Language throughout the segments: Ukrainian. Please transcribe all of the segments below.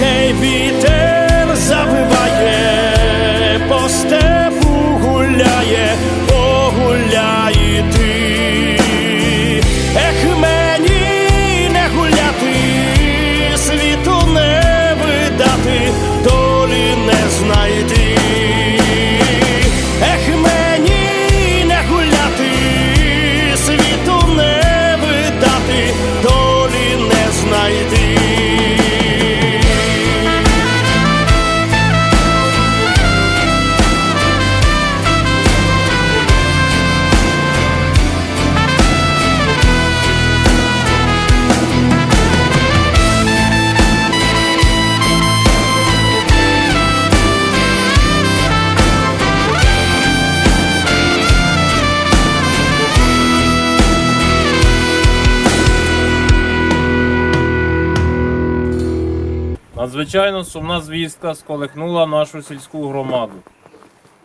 Гей, вітер Надзвичайно сумна звістка сколихнула нашу сільську громаду.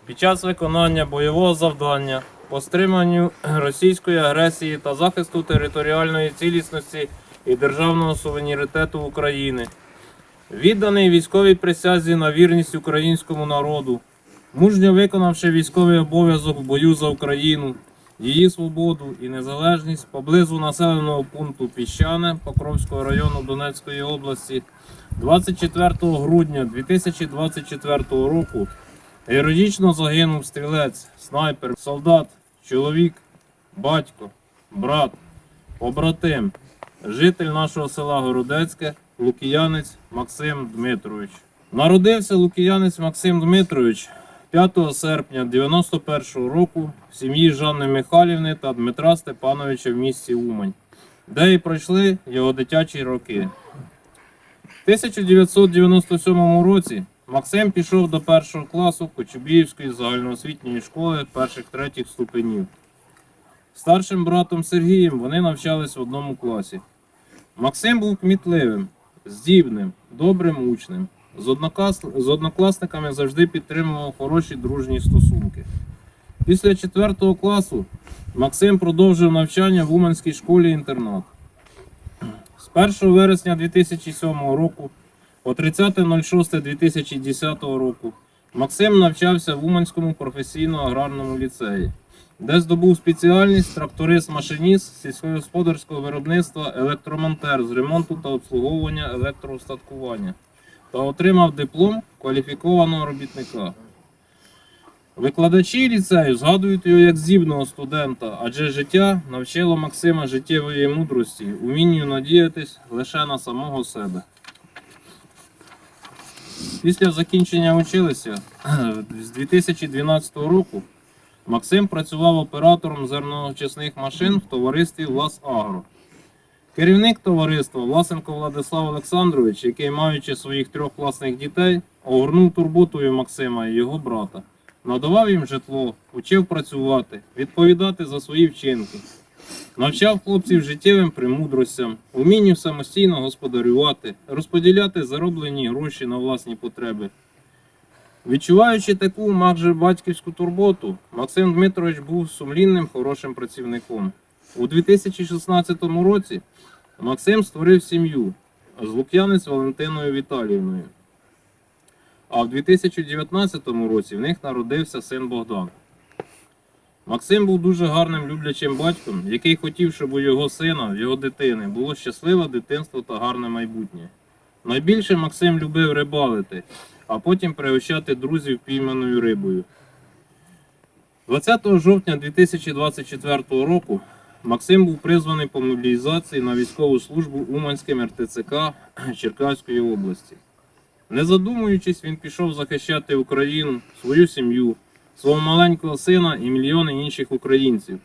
Під час виконання бойового завдання по стриманню російської агресії та захисту територіальної цілісності і державного суверенітету України, відданий військовій присязі на вірність українському народу, мужньо виконавши військовий обов'язок в бою за Україну, її свободу і незалежність поблизу населеного пункту Піщане Покровського району Донецької області 24 грудня 2024 року героїчно загинув стрілець, снайпер, солдат, чоловік, батько, брат, побратим, житель нашого села Городецьке, Лукіянець Максим Дмитрович. Народився Лукіянець Максим Дмитрович 5 серпня 91 року в сім'ї Жанни Михайлівни та Дмитра Степановича в місті Умань, де і пройшли його дитячі роки. В 1997 році Максим пішов до першого класу Кочубіївської загальноосвітньої школи перших третіх ступенів. Старшим братом Сергієм вони навчались в одному класі. Максим був кмітливим, здібним, добрим учнем. З, однокласниками завжди підтримував хороші дружні стосунки. Після 4 класу Максим продовжив навчання в Уманській школі-інтернат. З 1 вересня 2007 року по 30.06.2010 року Максим навчався в Уманському професійно-аграрному ліцеї, де здобув спеціальність тракторист-машиніст сільськогосподарського виробництва електромонтер з ремонту та обслуговування електроустаткування та отримав диплом кваліфікованого робітника. Викладачі ліцею згадують його як здібного студента, адже життя навчило Максима життєвої мудрості, умінню надіятись лише на самого себе. Після закінчення училища з 2012 року Максим працював оператором зерноочисних машин в товаристві Власагро. Керівник товариства Власенко Владислав Олександрович, який, маючи своїх трьох власних дітей, огорнув турботою Максима і його брата, надавав їм житло, учив працювати, відповідати за свої вчинки. Навчав хлопців життєвим премудростям, умінню самостійно господарювати, розподіляти зароблені гроші на власні потреби. Відчуваючи таку майже батьківську турботу, Максим Дмитрович був сумлінним, хорошим працівником. У 2016 році Максим створив сім'ю з Лук'янець Валентиною Віталіївною. А в 2019 році в них народився син Богдан. Максим був дуже гарним люблячим батьком, який хотів, щоб у його сина, його дитини, було щасливе дитинство та гарне майбутнє. Найбільше Максим любив рибалити, а потім пригощати друзів пійманою рибою. 20 жовтня 2024 року Максим був призваний по мобілізації на військову службу Уманським РТЦК Черкаської області. Не задумуючись, він пішов захищати Україну, свою сім'ю, свого маленького сина і мільйони інших українців.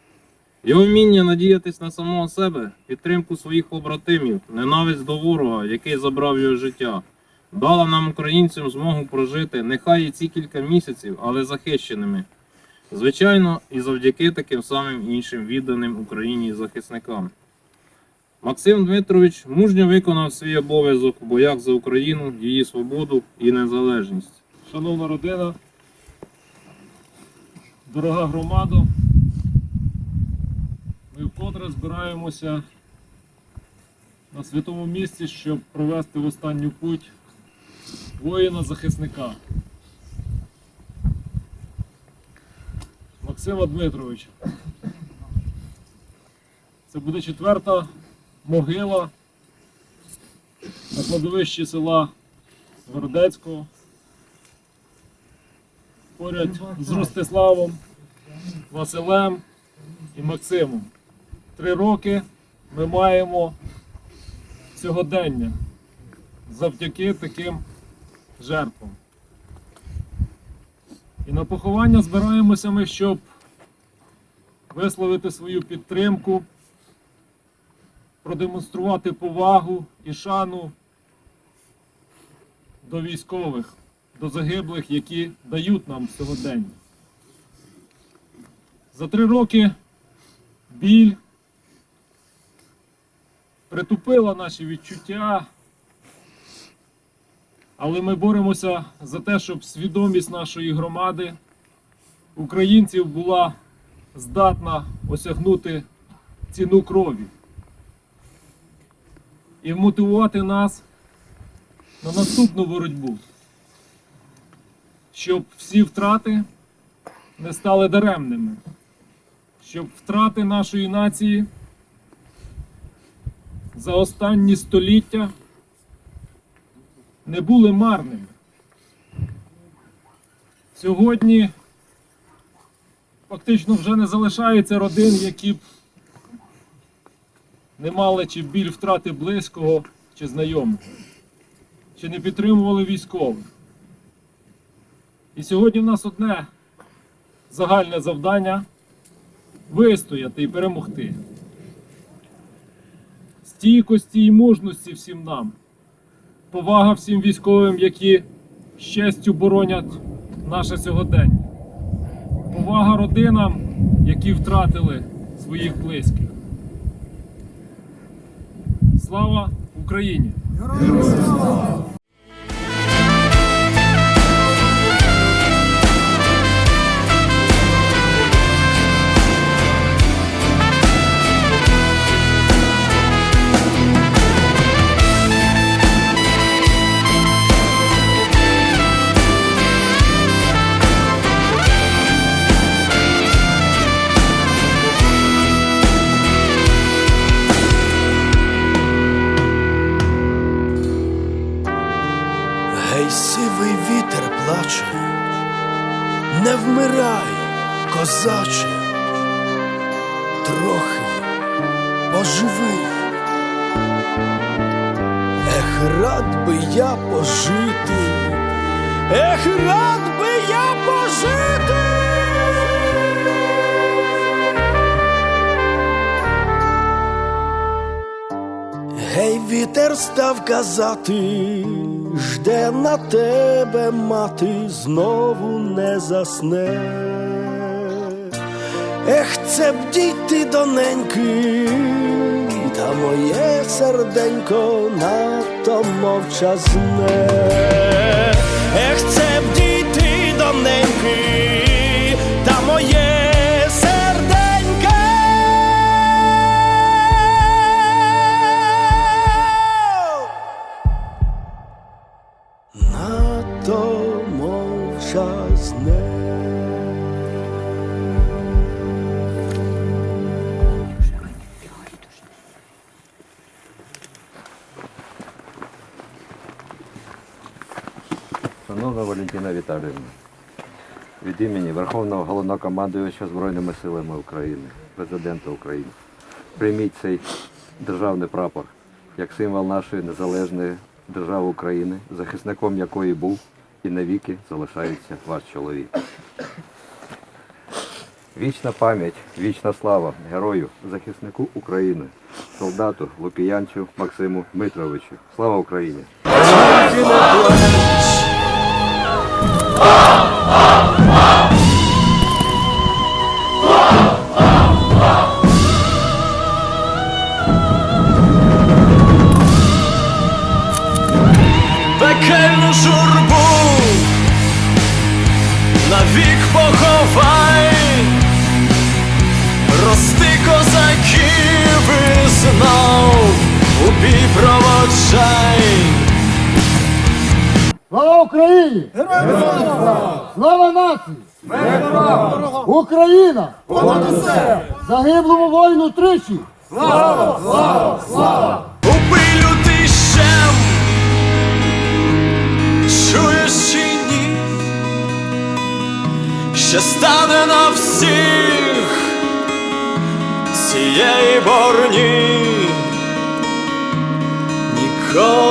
Його вміння надіятись на самого себе, підтримку своїх побратимів, ненависть до ворога, який забрав його життя, дала нам, українцям, змогу прожити нехай і ці кілька місяців, але захищеними. Звичайно, і завдяки таким самим іншим відданим Україні захисникам. Максим Дмитрович мужньо виконав свій обов'язок в боях за Україну, її свободу і незалежність. Шановна родина, дорога громада, ми вкотре збираємося на святому місці, щоб провести в останню путь воїна-захисника Максима Дмитровича. Це буде четверта могила на кладовищі села Городецького поряд з Ростиславом, Василем і Максимом. Три роки ми маємо сьогодення завдяки таким жертвам. І на поховання збираємося ми, щоб висловити свою підтримку, продемонструвати повагу і шану до військових, до загиблих, які дають нам сьогодення. За три роки біль притупила наші відчуття, але ми боремося за те, щоб свідомість нашої громади, українців була здатна осягнути ціну крові і мотивувати нас на наступну боротьбу, щоб всі втрати не стали даремними, щоб втрати нашої нації за останні століття не були марними. Сьогодні фактично вже не залишається родин, які б не мали чи біль втрати близького чи знайомого чи не підтримували військових. І сьогодні в нас одне загальне завдання вистояти і перемогти. Стійкості і мужності всім нам. Повага всім військовим, які з честю боронять наше сьогодення. Повага родинам, які втратили своїх близьких. Слава Україні! Гей, козаче, трохи поживи. Ех, рад би я пожити, ех, рад би я пожити. Гей, вітер став казати, жде на тебе мати, знову не засне. Ех, це б дійти доненьки, та моє серденько надто мовчазне. Ех, це б дійти доненьки, та моє серденько. Надто мовчазне. Валентина Віталіївна, від імені Верховного Головнокомандуюча Збройними силами України, Президента України, прийміть цей державний прапор як символ нашої незалежної держави України, захисником якої був і навіки залишається ваш чоловік. Вічна пам'ять, вічна слава герою, захиснику України, солдату Лукіянцю Максиму Дмитровичу. Слава Україні! 어! 어! 어! Слава Україні! Героям слава! Слава нації! Україна! Понад усе! Загиблому воїну тричі! Убий лютий щем, чуєш чи ні, що стане на всіх цієї борні, ніколи